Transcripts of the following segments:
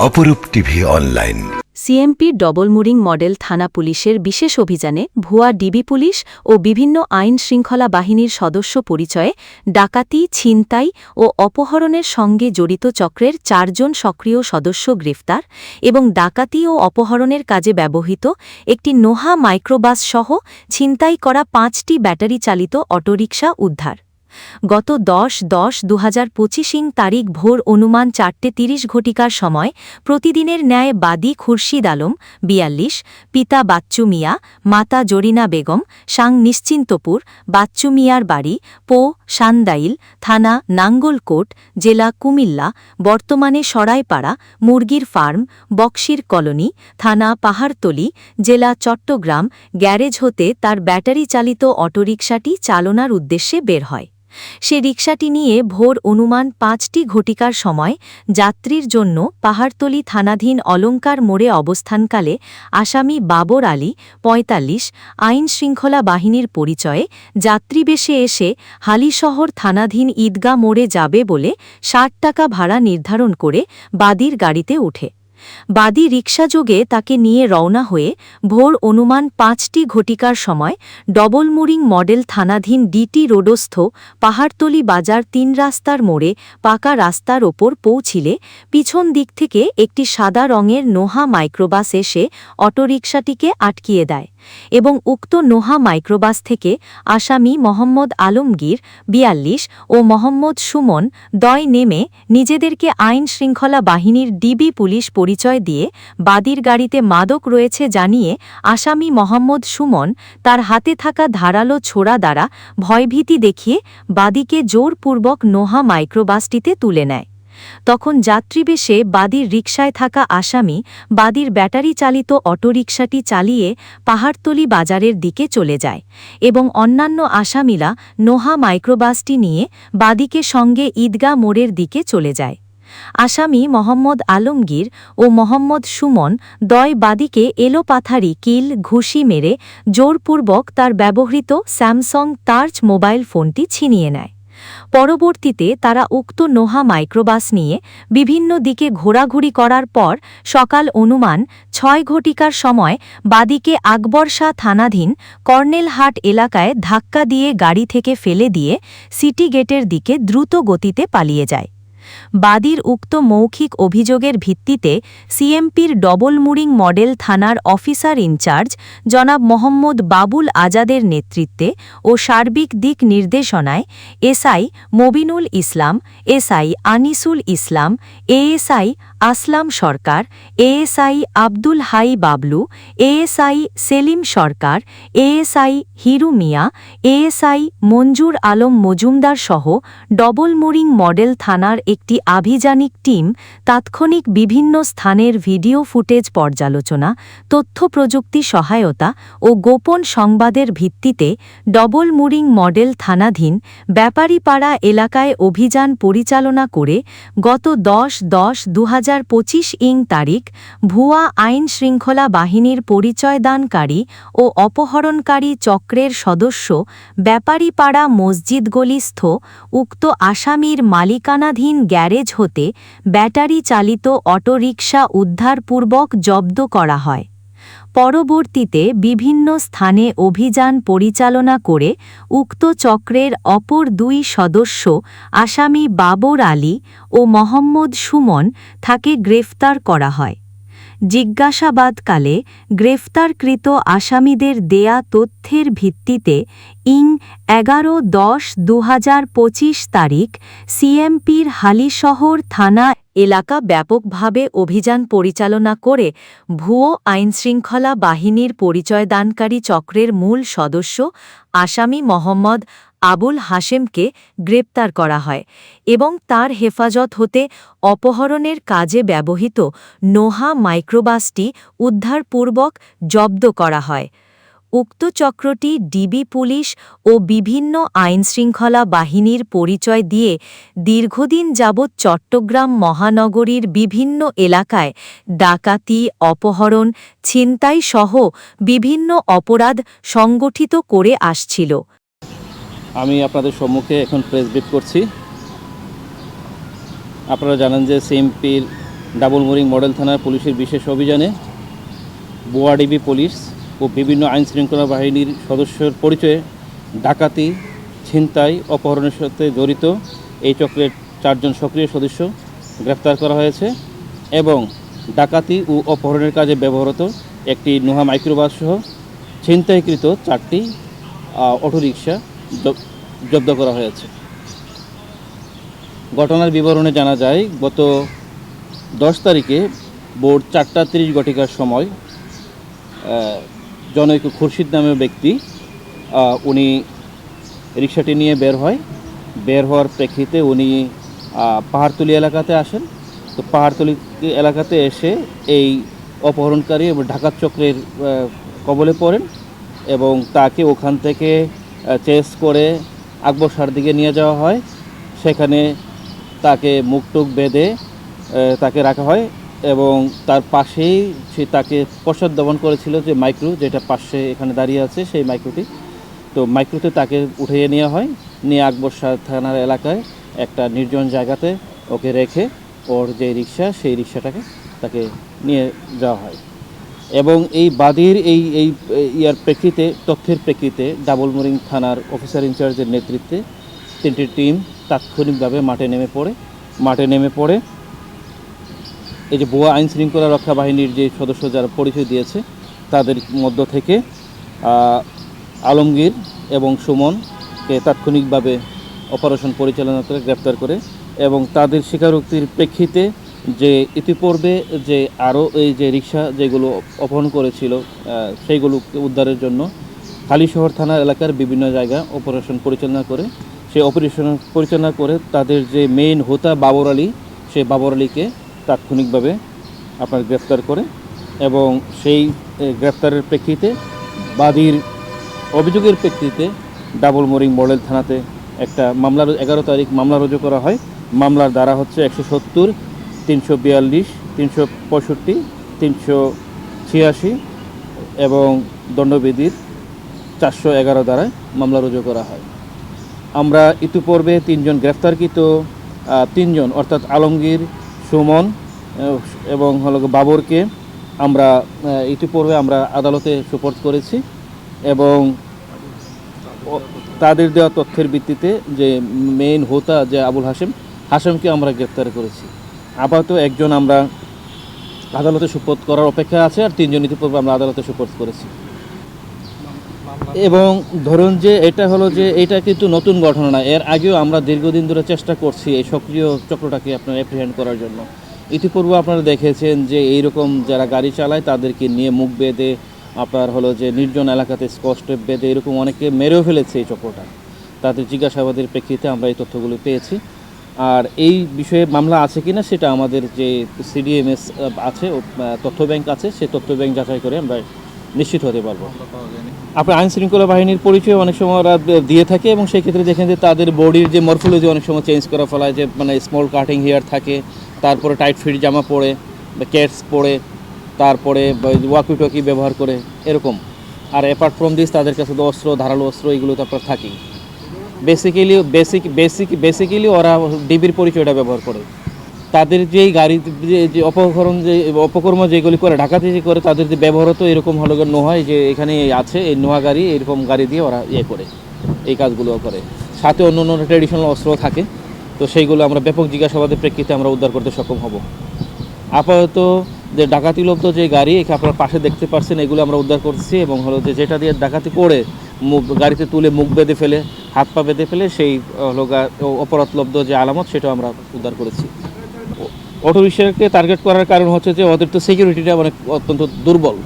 অপরূপ TV online. CMP Doublemooring model থানা পুলিশের বিশেষ অভিযানে ভুয়া ডিবি পুলিশ ও বিভিন্ন আইন শৃঙ্খলা বাহিনীর সদস্য পরিচয়ে ডাকাতি, ছিনতাই ও অপহরণের সঙ্গে জড়িত চক্রের চারজন সক্রিয় সদস্য গ্রেফতার এবং ডাকাতি ও অপহরণের কাজে ব্যবহৃত একটি নোহা মাইক্রোবাস সহ ছিনতাই করা পাঁচটি ব্যাটারি চালিত অটোরিকশা উদ্ধার। গত দশ দশ দু হাজার পঁচিশিং তারিখ ভোর অনুমান চারটে তিরিশ ঘটিকার সময় প্রতিদিনের ন্যায় বাদী খুরশিদ আলম, বিয়াল্লিশ, পিতা বাচ্চু মিয়া, মাতা জরিনা বেগম, সাং নিশ্চিন্তপুর, বাচ্চু মিয়ার বাড়ি, পো, সান্দাইল থানা নাঙ্গলকোট জেলা কুমিল্লা, বর্তমানে সরাইপাড়া, মুরগির ফার্ম, বক্সির কলোনি, থানা পাহাড়তলি, জেলা চট্টগ্রাম, গ্যারেজ হতে তার ব্যাটারি চালিত অটোরিকশাটি চালনার উদ্দেশ্যে বের হয়। সে রিকশাটি নিয়ে ভোর অনুমান পাঁচটি ঘটিকার সময় যাত্রীর জন্য পাহাড়তলি থানাধীন অলঙ্কার মোড়ে অবস্থানকালে আসামি বাবর আলী, পঁয়তাল্লিশ, আইন শৃঙ্খলা বাহিনীর পরিচয়ে যাত্রীবেশে এসে হালিশহর থানাধীন ঈদগা মোড়ে যাবে বলে ষাট টাকা ভাড়া নির্ধারণ করে বাদীর গাড়িতে উঠে। বাদী রিক্সাযোগে তাকে নিয়ে রওনা হয়ে ভোর অনুমান পাঁচটি ঘটিকার সময় ডবলমুরিং মডেল থানাধীন ডিটি রোডস্থ পাহাড়তলি বাজার তিন রাস্তার মোড়ে পাকা রাস্তার ওপর পৌঁছিলে পিছন দিক থেকে একটি সাদা রঙের নোহা মাইক্রোবাস এসে অটোরিকশাটিকে আটকিয়ে দেয়। এবং উক্ত নোহা মাইক্রোবাস থেকে আসামি মোহাম্মদ আলমগীর বিয়াল্লিশ ও মোহাম্মদ সুমন দয় নেমে নিজেদেরকে আইন শৃঙ্খলা বাহিনীর ডিবি পুলিশ পরিচয় দিয়ে বাদীর গাড়িতে মাদক রয়েছে জানিয়ে আসামি মোহাম্মদ সুমন তার হাতে থাকা ধারালো ছোড়া দ্বারা ভয়ভীতি দেখিয়ে বাদীকে জোরপূর্বক নোহা মাইক্রোবাসটিতে তুলে নেয়। তখন যাত্রীবেশে বাদীর রিকশায় থাকা আসামি বাদীর ব্যাটারি চালিত অটোরিকশাটি চালিয়ে পাহাড়তলি বাজারের দিকে চলে যায় এবং অন্যান্য আসামিরা নোহা মাইক্রোবাসটি নিয়ে বাদীকে সঙ্গে ঈদগাহ মোড়ের দিকে চলে যায়। আসামি মোহাম্মদ আলমগীর ও মোহাম্মদ সুমন দয় বাদিকে এলোপাথারি কিল, ঘুষি মেরে জোরপূর্বক তার ব্যবহৃত স্যামসং টার্চ মোবাইল ফোনটি ছিনিয়ে নেয়। পরবর্তীতে তারা উক্ত নোহা মাইক্রোবাস নিয়ে বিভিন্ন দিকে ঘোরাঘুরি করার পর সকাল অনুমান ছয় ঘটিকার সময় বাদিকে আকবর শাহ থানাধীন কর্নেলহাট এলাকায় ধাক্কা দিয়ে গাড়ি থেকে ফেলে দিয়ে সিটি গেটের দিকে দ্রুত গতিতে পালিয়ে যায়। বাদীর উক্ত মৌখিক অভিযোগের ভিত্তিতে সিএমপির ডবলমুরিং মডেল থানার অফিসার ইনচার্জ জনাব মোহাম্মদ বাবুল আজাদের নেতৃত্বে ও সার্বিক দিক নির্দেশনায় SI Mobinul Islam, SI Anisul Islam, ASI Aslam Sarkar, ASI Abdul Hai Bablu, ASI Selim Sarkar, ASI Hiru Mia, ASI Manjur Alam Majumdar সহ ডবলমুরিং মডেল থানার একটি আভিযানিক টিম তাৎক্ষণিক বিভিন্ন স্থানের ভিডিও ফুটেজ পর্যালোচনা, তথ্য প্রযুক্তি সহায়তা ও গোপন সংবাদের ভিত্তিতে ডবলমুরিং মডেল থানাধীন ব্যাপারীপাড়া এলাকায় অভিযান পরিচালনা করে গত দশ দশ দু ইং তারিখ ভুয়া আইন শৃঙ্খলা বাহিনীর পরিচয়দানকারী ও অপহরণকারী চক্রের সদস্য ব্যাপারীপাড়া মসজিদগলিস্থ উক্ত আসামির মালিকানাধীন গ্যারেজ হতে ব্যাটারি চালিত অটোরিকশা উদ্ধারপূর্বক জব্দ করা হয়। পরবর্তীতে বিভিন্ন স্থানে অভিযান পরিচালনা করে উক্ত চক্রের অপর দুই সদস্য আসামি বাবর আলী ও মোহাম্মদ সুমন তাকে গ্রেফতার করা হয়। জিজ্ঞাসাবাদকালে গ্রেফতারকৃত আসামিদের দেয়া তথ্যের ভিত্তিতে ইং এগারো দশ দু তারিখ সিএমপির হালিশহর থানা এলাকা ব্যাপকভাবে অভিযান পরিচালনা করে ভুয়ো আইনশৃঙ্খলা বাহিনীর পরিচয়দানকারী চক্রের মূল সদস্য আসামি মোহাম্মদ আবুল হাশেমকে গ্রেপ্তার করা হয় এবং তার হেফাজত হতে অপহরণের কাজে ব্যবহৃত নোহা মাইক্রোবাসটি উদ্ধারপূর্বক জব্দ করা হয়। উক্ত চক্রটি ডিবি পুলিশ ও বিভিন্ন আইনশৃঙ্খলা বাহিনীর পরিচয় দিয়ে দীর্ঘদিন যাবৎ চট্টগ্রাম মহানগরীর বিভিন্ন এলাকায় ডাকাতি, অপহরণ ছিনতাই সহ বিভিন্ন অপরাধ সংগঠিত করে আসছিল। আমি আপনাদের সম্মুখে এখন প্রেস ব্রিফ করছি। আপনারা জানেন যে সিএমপির ডাবল মোরিং মডেল থানার পুলিশের বিশেষ অভিযানে বোয়াডিবি পুলিশ ও বিভিন্ন আইন শৃঙ্খলা বাহিনীর সদস্যের পরিচয়ে ডাকাতি, ছিনতাই, অপহরণের সাথে জড়িত এই চক্রের চারজন সক্রিয় সদস্য গ্রেফতার করা হয়েছে এবং ডাকাতি ও অপহরণের কাজে ব্যবহৃত একটি নোহা মাইক্রোবাস সহ ছিনতাইকৃত চারটি অটোরিকশা জব্দ করা হয়েছে। ঘটনার বিবরণে জানা যায়, গত দশ তারিখে ভোর চারটা তিরিশ ঘটিকার সময় জনৈক খুরশিদ নামের ব্যক্তি উনি রিক্সাটি নিয়ে বের হয়। বের হওয়ার প্রেক্ষিতে উনি পাহাড়তলি এলাকাতে আসেন। তো পাহাড়তলি এলাকাতে এসে এই অপহরণকারী এবং ঢাকার চক্রের কবলে পড়েন এবং তাকে ওখান থেকে চেস করে আকবর দিকে নিয়ে যাওয়া হয়। সেখানে তাকে মুখটুক বেঁধে তাকে রাখা হয়। এবং তার পাশেই সে তাকে পশ্চাৎ দমন করেছিল যে মাইক্রো যেটা পাশে এখানে দাঁড়িয়ে আছে, সেই মাইক্রোটি। তো মাইক্রোতে তাকে উঠিয়ে নেওয়া হয়, নিয়ে আকবর শাহ থানার এলাকায় একটা নির্জন জায়গাতে ওকে রেখে ওর যে রিক্সা, সেই রিক্সাটাকে তাকে নিয়ে যাওয়া হয়। এবং এই বাদীর এই এই ইয়ার প্রেক্ষিতে, তথ্যের প্রেক্ষিতে ডাবল মোরিং থানার অফিসার ইনচার্জের নেতৃত্বে তিনটি টিম তাৎক্ষণিকভাবে মাঠে নেমে পড়ে, মাঠে নেমে পড়ে এই যে বোয়া আইন শৃঙ্খলা রক্ষা বাহিনীর যে সদস্য যারা পরিচয় দিয়েছে তাদের মধ্য থেকে আলমগীর এবং সুমনকে তাৎক্ষণিকভাবে অপারেশন পরিচালনা করে গ্রেপ্তার করে এবং তাদের স্বীকারোক্তির প্রেক্ষিতে যে ইতিপূর্বে যে আরও এই যে রিক্সা যেগুলো অপহরণ করেছিল আহ, সেইগুলোকে উদ্ধারের জন্য কালীশহর থানা এলাকার বিভিন্ন জায়গা অপারেশন পরিচালনা করে সেই অপারেশন পরিচালনা করে তাদের যে মেইন হোতা বাবর আলী সে বাবর আলীকে তাৎক্ষণিকভাবে আপনার গ্রেপ্তার করে এবং সেই এ, গ্রেপ্তারের প্রেক্ষিতে বাদীর অভিযোগের প্রেক্ষিতে ডাবল মোরিং মডেল থানাতে একটা মামলার এগারো তারিখ মামলা রুজু করা হয়। মামলার দ্বারা হচ্ছে একশো সত্তর তিনশো বিয়াল্লিশ তিনশো পঁয়ষট্টি তিনশো ছিয়াশি এবং দণ্ডবিধির চারশো এগারো দ্বারায় মামলা রুজু করা হয়। আমরা ইতিপূর্বে তিনজন গ্রেফতারকৃত তিনজন অর্থাৎ আলমগীর সুমন এবং হলো বাবরকে আমরা ইতিপূর্বে আমরা আদালতে সুপোর্ট করেছি এবং তাদের দেওয়া তথ্যের ভিত্তিতে যে মেইন হোতা, যে আবুল হাসেম হাসেমকে আমরা গ্রেপ্তার করেছি। আপাতত একজন আমরা আদালতে সুপোর্ট করার অপেক্ষা আছে আর তিনজন ইতিপূর্বে আমরা আদালতে সুপোর্ট করেছি। এবং ধরুন যে এটা হলো যে এটা কিন্তু নতুন ঘটনা না, এর আগেও আমরা দীর্ঘদিন ধরে চেষ্টা করছি এই সক্রিয় চক্রটাকে আপনার অ্যাপ্রিহেন্ড করার জন্য। ইতিপূর্বে আপনারা দেখেছেন যে এইরকম যারা গাড়ি চালায় তাদেরকে নিয়ে মুখ বেঁধে, আপনার হলো যে নির্জন এলাকাতে স্পষ্ট বেঁধে এরকম অনেকে মেরেও ফেলেছে এই চক্রটা। তাদের জিজ্ঞাসাবাদের প্রেক্ষিতে আমরা এই তথ্যগুলো পেয়েছি। আর এই বিষয়ে মামলা আছে কিনা সেটা আমাদের যে সিডিএমএস আছে তথ্য ব্যাংক আছে সেই তথ্য ব্যাংক যাচাই করে আমরা নিশ্চিত হতে পারব। আপনার আইন শৃঙ্খলা বাহিনীর পরিচয় অনেক সময় ওরা দিয়ে থাকে এবং সেই ক্ষেত্রে দেখেন যে তাদের বডির যে মরফোলজি অনেক সময় চেঞ্জ করা ফেলায় যে মানে স্মল কাটিং হেয়ার থাকে তারপরে টাইট ফিট জামা পরে বা ক্যাটস পরে তারপরে ওয়াকি টকি ব্যবহার করে এরকম। আর অ্যাপার্ট ফ্রম দিস তাদের কাছে তো অস্ত্র ধারালো অস্ত্র এগুলো তো আপনার থাকেই। বেসিক্যালি বেসিক বেসিক বেসিক্যালি ওরা ডিবির পরিচয়টা ব্যবহার করে। তাদের যেই গাড়ি, যে- অপকরণ যে, অপকর্ম যেগুলি করে ঢাকাতে যে করে, তাদের যে ব্যবহৃত এরকম হলো নোহাই যে, এখানে আছে, এই নোহা গাড়ি, এরকম গাড়ি দিয়ে ওরা ইয়ে করে, এই কাজগুলো করে। সাথে অন্য অন্য ট্রেডিশনাল অস্ত্র থাকে। তো সেইগুলো আমরা ব্যাপক জিজ্ঞাসাবাদের প্রেক্ষিতে আমরা উদ্ধার করতে সক্ষম হব। আপাতত যে ডাকাতিলব্ধ যে গাড়ি এখানে আপনার পাশে দেখতে পাচ্ছেন এগুলো আমরা উদ্ধার করছি এবং হলো যে, যেটা দিয়ে ডাকাতি করে, মুখ- গাড়িতে তুলে মুখ বেঁধে ফেলে, হাত পা বেঁধে ফেলে, সেই হলো অপরাধলব্ধ যে আলামত, সেটাও আমরা উদ্ধার করেছি। অটো রিক্সাকে টার্গেট করার কারণ হচ্ছে যে ওদের তো সিকিউরিটিটা অনেক অত্যন্ত দুর্বল।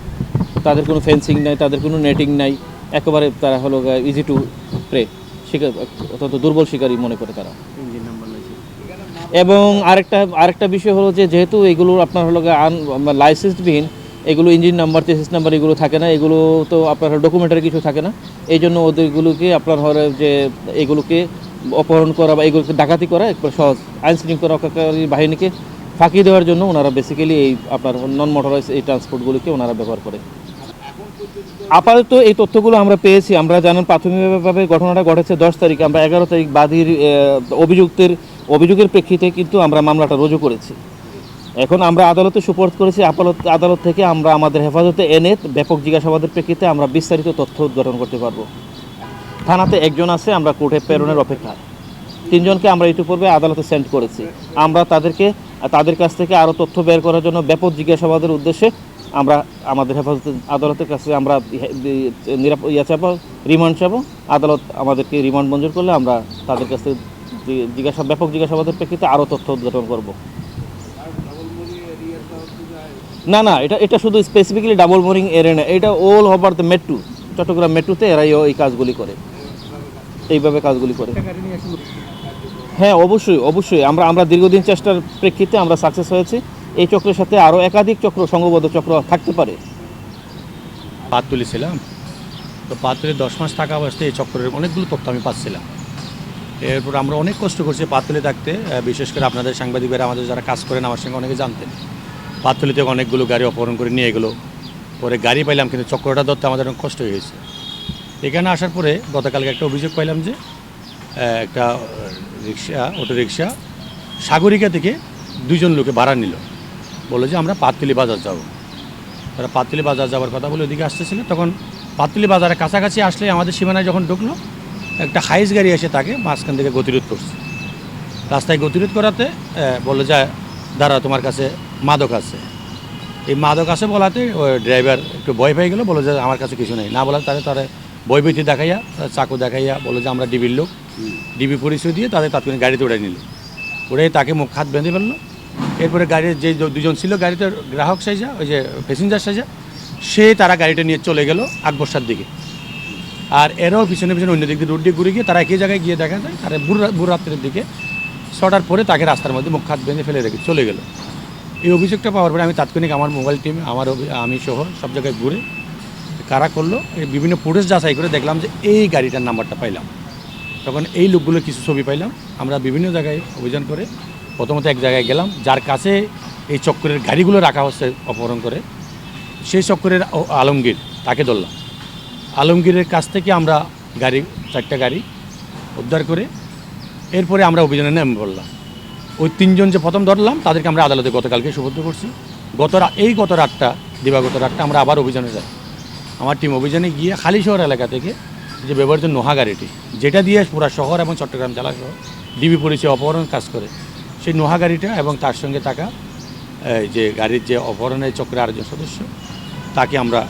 তাদের কোনো ফেন্সিং নাই তাদের কোনো নেটিং নাই একেবারে তারা হলো ইজি টু প্রে শিকার অত্যন্ত দুর্বল শিকারী মনে করে তারা। এবং আরেকটা আরেকটা বিষয় হলো যে যেহেতু এগুলো আপনার হলো আন লাইসেন্সবিহীন এগুলো ইঞ্জিন নাম্বার চেসিস নাম্বার এগুলো থাকে না এগুলো তো আপনার ডকুমেন্টারি কিছু থাকে না এই জন্য ওদেরগুলোকে আপনার হলো যে এগুলোকে অপহরণ করা বা এগুলোকে ডাকাতি করা একবার সহজ আইন শৃঙ্খলা রক্ষাকারী বাহিনীকে ফাঁকি দেওয়ার জন্য ওনারা বেসিক্যালি এই আপনার নন মোটরাইজ এই ট্রান্সপোর্টগুলোকে ওনারা ব্যবহার করে। আপাতত এই তথ্যগুলো আমরা পেয়েছি, আমরা জানেন প্রাথমিকভাবে ঘটনাটা ঘটেছে দশ তারিখ, আমরা এগারো তারিখ বাদীর অভিযুক্তের, অভিযোগের প্রেক্ষিতে কিন্তু আমরা মামলাটা রুজু করেছি। এখন আমরা আদালতে সুপোর্ট করেছি আদালত আদালত থেকে আমরা আমাদের হেফাজতে এনে ব্যাপক জিজ্ঞাসাবাদের প্রেক্ষিতে আমরা বিস্তারিত তথ্য উদ্ঘাটন করতে পারব। থানাতে একজন আছে, আমরা কোর্টে প্রেরণের অপেক্ষায় তিনজনকে আমরা ইতিপূর্বে আদালতে সেন্ড করেছি। আমরা তাদেরকে, তাদের কাছ থেকে আরও তথ্য বের করার জন্য ব্যাপক জিজ্ঞাসাবাদের উদ্দেশ্যে আমরা আমাদের হেফাজতে, আদালতের কাছে আমরা ইয়া চাবো রিমান্ড চাবো আদালত আমাদেরকে রিমান্ড মঞ্জুর করলে আমরা তাদের কাছে জি- জিজ্ঞাসা, ব্যাপক জিজ্ঞাসাবাদের প্রেক্ষিতে আরও তথ্য উদ্ঘাটন করব। না না, এটা এটা শুধু স্পেসিফিক্যালি ডাবল মোরিং এরিয়া এটা all over the metro Chattogram মেট্রোতে এরাই এই কাজগুলি করে। এইভাবে কাজগুলি করে। হ্যাঁ অবশ্যই অবশ্যই। আমরা আমরা দীর্ঘদিন চেষ্টার প্রেক্ষিতে আমরা সাকসেস হয়েছি। এই চক্রের সাথে আরও একাধিক চক্র, সংঘবদ্ধ চক্র থাকতে পারে। পাত তুলেছিলাম। তো পাত তুলে দশ মাস থাকা অবস্থায় এই চক্রের অনেকগুলো তথ্য আমি পাচ্ছিলাম। এরপর আমরা অনেক কষ্ট করছি পাতুলি থাকতে। বিশেষ করে আপনাদের সাংবাদিকরা আমাদের যারা কাজ করেন, আমার সঙ্গে অনেকে জানতেন। পাতুলি থেকে অনেকগুলো গাড়ি অপহরণ করে নিয়ে গেলো। পরে গাড়ি পাইলাম, কিন্তু চক্রটা ধরতে আমাদের অনেক কষ্ট হয়ে গেছে। এখানে আসার পরে গতকালকে একটা অভিযোগ পাইলাম যে একটা রিক্সা অটো রিক্সা সাগরিকা থেকে দুজন লোকে ভাড়া নিল। বলল যে, আমরা পাততুলি বাজার যাব। তারা পাতলি বাজার যাওয়ার কথা বলে ওদিকে আসতেছিল। তখন পাতলি বাজারের কাছাকাছি আসলে আমাদের সীমানায় যখন ঢুকলো, একটা হাইস গাড়ি এসে তাকে মাঝখান থেকে গতিরোধ করছে। রাস্তায় গতিরোধ করাতে বলল, যে, দাঁড়া, তোমার কাছে মাদক আছে। এই মাদক আছে বলাতে ড্রাইভার একটু ভয় পেয়ে গেলো। বলো যে, আমার কাছে কিছু নেই। না বলা তাহলে তারা বইবইতি দেখাইয়া চাকু দেখাইয়া বলো যে আমরা ডিবির লোক। ডিবি পরিচয় দিয়ে তাদের তাৎক্ষণিক গাড়িতে উঠে নিল। উড়ে তাকে মুখ হাত বেঁধে ফেলল। এরপরে গাড়ির যে দুজন ছিল গাড়িতে গ্রাহক সাইজা ওই যে প্যাসেঞ্জার সাইজা সে তারা গাড়িটা নিয়ে চলে গেল আকবর্ষার দিকে। আর এরাও পিছনে পিছনে অন্য দিক দিয়ে রোড দিয়ে ঘুরে গিয়ে তারা একই জায়গায় গিয়ে দেখা যায় তারা বুড় রাত্রের দিকে ছটার পরে তাকে রাস্তার মধ্যে মুখ হাত বেঁধে ফেলে রেখে চলে গেল। এই অভিযোগটা পাওয়ার পরে আমি তাৎক্ষণিক আমার মোবাইল টিম আমার আমি সহ সব জায়গায় ঘুরে কারা করল বিভিন্ন ফুটেজ যাচাই করে দেখলাম যে এই গাড়িটার নাম্বারটা পাইলাম। তখন এই লোকগুলো কিছু ছবি পাইলাম। আমরা বিভিন্ন জায়গায় অভিযান করে প্রথমত এক জায়গায় গেলাম, যার কাছে এই চক্করের গাড়িগুলো রাখা হচ্ছে অপহরণ করে। সেই চক্করের আলমগীর, তাকে ধরলাম। আলমগীরের কাছ থেকে আমরা গাড়ি, চারটা গাড়ি উদ্ধার করে এরপরে আমরা অভিযানে নেমে পড়লাম। ওই তিনজন যে প্রথম ধরলাম, তাদেরকে আমরা আদালতে গতকালকে সুবদ্ধ করছি। গত এই গত রাতটা, দিবাগত রাতটা আমরা আবার অভিযানে যাই। আমার টিম অভিযানে গিয়ে খালি শহর এলাকা থেকে যে ব্যবহৃত নোহা গাড়িটি যেটা দিয়ে পুরা শহর এবং চট্টগ্রাম জেলা সহ ডিবি পরিচয় অপহরণ কাজ করে সেই নোহা গাড়িটা এবং তার সঙ্গে থাকা যে গাড়ির যে অপহরণের চক্রের আরেকজন সদস্য তাকে আমরা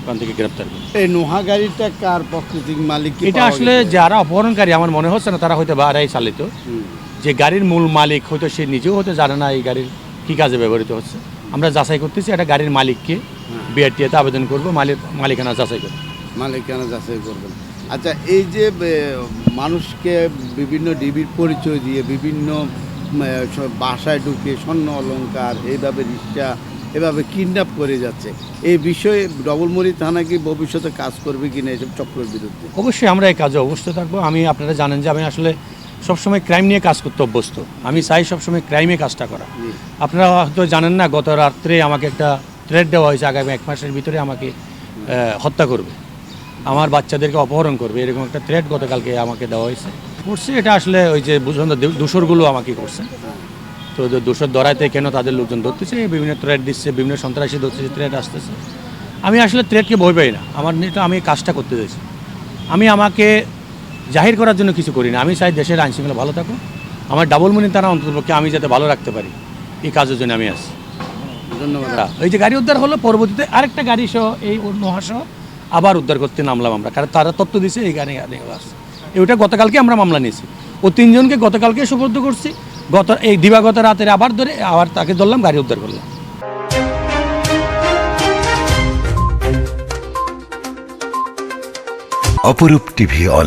ওখান থেকে গ্রেপ্তার করি। এই নোহা গাড়িটা কার প্রকৃতিক মালিক এটা আসলে যারা অপহরণকারী আমার মনে হচ্ছে না তারা হয়তো বারাই চালিত। যে গাড়ির মূল মালিক হয়তো সে নিজেও হয়তো জানে না এই গাড়ির কী কাজে ব্যবহৃত হচ্ছে। আমরা যাচাই করতেছি একটা গাড়ির মালিককে বিআরটিএতে আবেদন করব মালিক মালিকানা যাচাই করব। মালিকানা যাচাই করবেন। আচ্ছা এই যে মানুষকে বিভিন্ন ডিবির পরিচয় দিয়ে বিভিন্ন বাসায় ঢুকে স্বর্ণ অলংকার এইভাবে রিক্সা এভাবে কিডন্যাপ করে যাচ্ছে এই বিষয়ে ডবলমুড়ি থানা কি ভবিষ্যতে কাজ করবে কিনা এসব চক্রের বিরুদ্ধে? অবশ্যই আমরা এই কাজে অবশ্যই থাকব। আমি আপনারা জানেন যে আমি আসলে সবসময় ক্রাইম নিয়ে কাজ করতে অভ্যস্ত। আমি চাই সবসময় ক্রাইমে কাজটা করা। আপনারা হয়তো জানেন না গত রাত্রে আমাকে একটা থ্রেট দেওয়া হয়েছে আগামী এক মাসের ভিতরে আমাকে হত্যা করবে। আমার বাচ্চাদেরকে অপহরণ করবে, এরকম একটা থ্রেট গতকালকে আমাকে দেওয়া হয়েছে। করছে এটা আসলে ওই যে দূ- দূষরগুলো আমাকে করছে। তো দূষর ধরাইতে কেন তাদের লোকজন ধরতেছে? বিভিন্ন থ্রেট দিচ্ছে, বিভিন্ন সন্ত্রাসী ধরতেছে থ্রেট আসতেছে। আমি আসলে থ্রেটকে ভয় পাই না। আমার নিয়ে আমি কাজটা করতে চাইছি। আমি আমাকে জাহির করার জন্য কিছু করি না। আমি চাই দেশের আইন শৃঙ্খলা ভালো থাকুক। আমার ডাবল মিনিং তারা অন্তর্পক্ষে আমি যাতে ভালো রাখতে পারি। এই কাজের জন্য আমি আসি ধন্যবাদ। এই যে গাড়ি উদ্ধার হলো পরবর্তীতে আরেকটা গাড়ি সহ এই নোহা সহ আবার উদ্ধার করতে নামলাম আমরা কারণ তারা তথ্য দিছে এই গাড়ি গাড়ি আসছে ওইটা গতকালকে আমরা মামলা নিয়েছি। ও তিনজনকে গতকালকে সুপর্দ করছি। গত এই দিবাগত রাতের আবার ধরে আবার তাকে ধরলাম গাড়ি উদ্ধার করলাম। অপরূপ টিভি অনলাইন